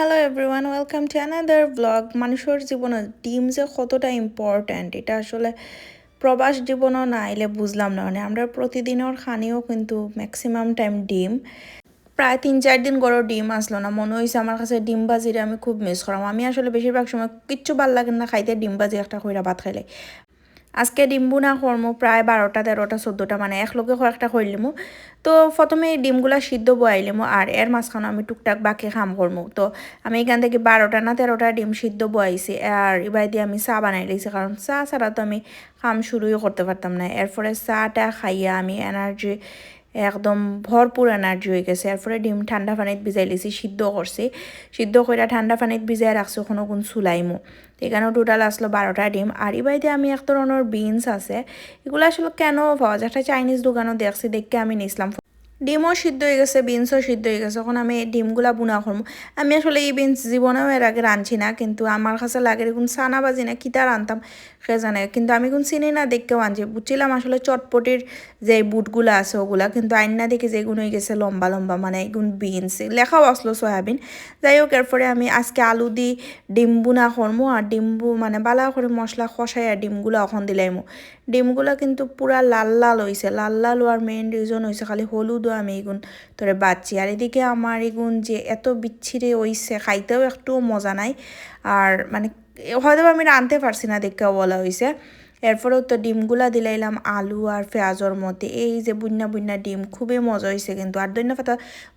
Hello everyone welcome to another blog মানুষের জীবনে ডিম যে কতটা ইম্পর্ট্যান্ট এটা আসলে প্রবাস জীবনও না আইলে বুঝলাম না। মানে আমরা প্রতিদিনের খানিও কিন্তু ম্যাক্সিমাম টাইম ডিম। প্রায় তিন চার দিন গড়ো ডিম আসলো না। মনে হয়েছে আমার কাছে ডিম বাজিরে আমি খুব মিস করাম আমি আসলে বেশিরভাগ সময় কিচ্ছু ভালো লাগে না খাইতে, ডিম বাজি একটা কইরা ভাত খাইলে। আজকে ডিম্বু না কর্ম প্রায় বারোটা তেরোটা চোদ্দোটা মানে একলগে কয়েকটা করলিমু তো প্রথমে এই ডিমগুলা সিদ্ধ বয়াইলিমু আর এর মাঝখানে আমি টুকটাক বাকি খাম করমু তো আমি এখান থেকে বারোটা না তেরোটা ডিম সিদ্ধ বয়াইছি আর এবার দিয়ে আমি চা বানাই লিছি কারণ চা ছাড়া তো আমি খাম শুরুই করতে পারতাম না। এরপরে চাটা খাইয়া আমি এনার্জি একদম ভরপুর এনার্জি হয়ে গেছে। এরপরে ডিম ঠান্ডা পানিত ভিজাই লিছি, সিদ্ধ করছি। সিদ্ধ করে ঠান্ডা পানিত ভিজাই রাখছি কোনো কোন চুলাইমো। এখানেও টোটাল আসলো বারোটা ডিম। আর ইবাইতে আমি এক ধরনের বিনস আছে, এগুলো আসলে কেন পাওয়া যায়? একটা চাইনিজ দোকানও দেখছি, দেখে আমি নিয়েছিলাম ডিমও সিদ্ধ হয়ে গেছে, বিনসও সিদ্ধ হয়ে গেছে, এখন আমি ডিমগুলা বুনা করব। আমি আসলে এই বিনস জীবনেও এর আগে রাঁধছি না, কিন্তু আমার কাছে লাগে এরকম সানা বাজি না, কিতা রাঁধতাম সে জানে, কিন্তু আমি কোন চিনি না দেখতেও আনছি। বুঝছিলাম আসলে চটপটির যে বুটগুলো আছে ওগুলা, কিন্তু আইন দেখে যেগুন হয়ে গেছে লম্বা লম্বা মানে এগুন বিনস, লেখাও আসলো সয়াবিন। যাই হোক, এরপরে আমি আজকে আলু দি ডিম বুনা করমো আর ডিম্বু মানে বালা করে মশলা খসাই আর ডিমগুলো এখন দিলাইমো ডিমগুলো কিন্তু পুরা লাল লাল হয়েছে লাল লাল হওয়ার মেইন রিজন হয়েছে খালি হলুদও আমি এগুন তোরে বাচ্চি আর এদিকে আমার এগুন যে এত বিচ্ছিরে হইছে খাইতেও একটু মজা নাই। আর মানে হয়তো আমি রাঁধতে পারছি না দেখে বলা হয়েছে এরপরেও তো ডিমগুলা দিলাইলাম, আলু আর পেঁয়াজর মধ্যে এই যে বুন্না বুন্না ডিম, খুবই মজা হয়েছে কিন্তু। আর পাতা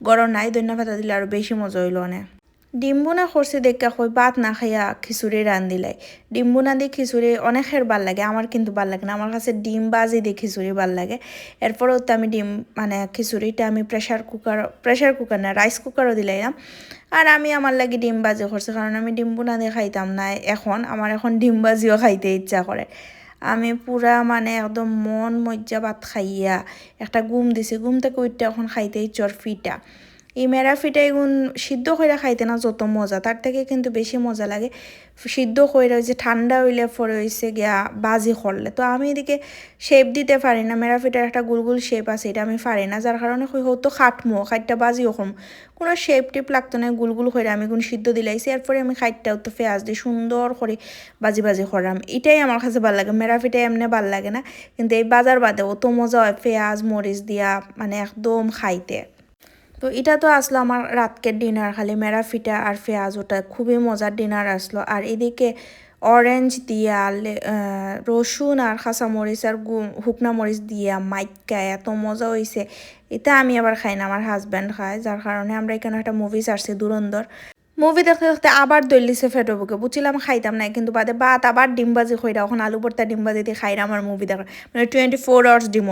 গরম নাই পাতা দিলে আরও বেশি মজা হইল না। ডিম্বুনা করছে দেখা কই ভাত না খাইয়া খিচুড়ি রান্ধিলাই ডিম্বুনা দিয়ে খিচুড়ি অনেকের ভালো লাগে, আমার কিন্তু ভালো লাগে না। আমার কাছে ডিম বাজি দিয়ে খিচুড়ি ভালো লাগে। এরপরেও তো আমি ডিম মানে খিচুড়িটা আমি প্রেশার কুকার প্রেশার কুকার না রাইস কুকারও দিলাইলাম আর আমি আমার লাগে ডিম বাজি করছি কারণ আমি ডিম্বুনা দিয়ে খাইতাম না এখন। আমার এখন ডিম বাজিও খাইতে ইচ্ছা করে। আমি পুরা মানে একদম মন মজ্জা ভাত খাইয়া একটা গুম দিছি। গুম থেকে উঠতে এখন খাইতে ইচ্ছর ফিটা। এই মেরা মেরাফিটা এগুন সিদ্ধ করে খাইতে না যত মজা, তার থেকে কিন্তু বেশি মজা লাগে। সিদ্ধ করে যে ঠান্ডা হইলে পরে হয়েছে গিয়া বাজি করলে তো আমি এদিকে শেপ দিতে পারি না মেরাফিটার একটা গুলগুল শেপ আছে, এটা আমি পারি না। যার কারণে হয়তো খাটমো, খাইটটা বাজিও কম। কোনো শেপ টেপ লাগতো না, গুলগুল করে আমি কোন সিদ্ধ দিলাইছি। এরপরে আমি খাইটটাও তো পেঁয়াজ দিয়ে সুন্দর করে বাজি বাজি করাম এটাই আমার কাছে ভালো লাগে, মেরা মেরাফিটা এমনি ভালো লাগে না। কিন্তু এই বাজার বাদে অত মজা হয় পেঁয়াজ, মরিচ দিয়া মানে একদম খাইতে। তো এটা তো আসলো আমার রাতকের ডিনার খালি মেরাফিটা আর পেঁয়াজ, ওটা খুবই মজার ডিনার আসলো। আর এদিকে অরেঞ্জ দিয়া রসুন আর খাসা মরিচ আর হুকনা মরিচ দিয়া মাইকা এত মজা হয়েছে এটা আমি আবার খাই না, আমার হাজব্যান্ড খায়, যার কারণে আমরা এখানে একটা মুভি আসছি দুরন্দর। মুভি দেখতে দেখতে আবার দলিছে ফেটো বুকে বুঝছিলাম খাইতাম না কিন্তু বাদে বাত আবার ডিমবাজি খইরা এখন আলু ভর্তা ডিমবাজি দিয়ে খাইরা আমার মুভি দেখা। মানে টোয়েন্টি ফোর আওয়ার্স ডিম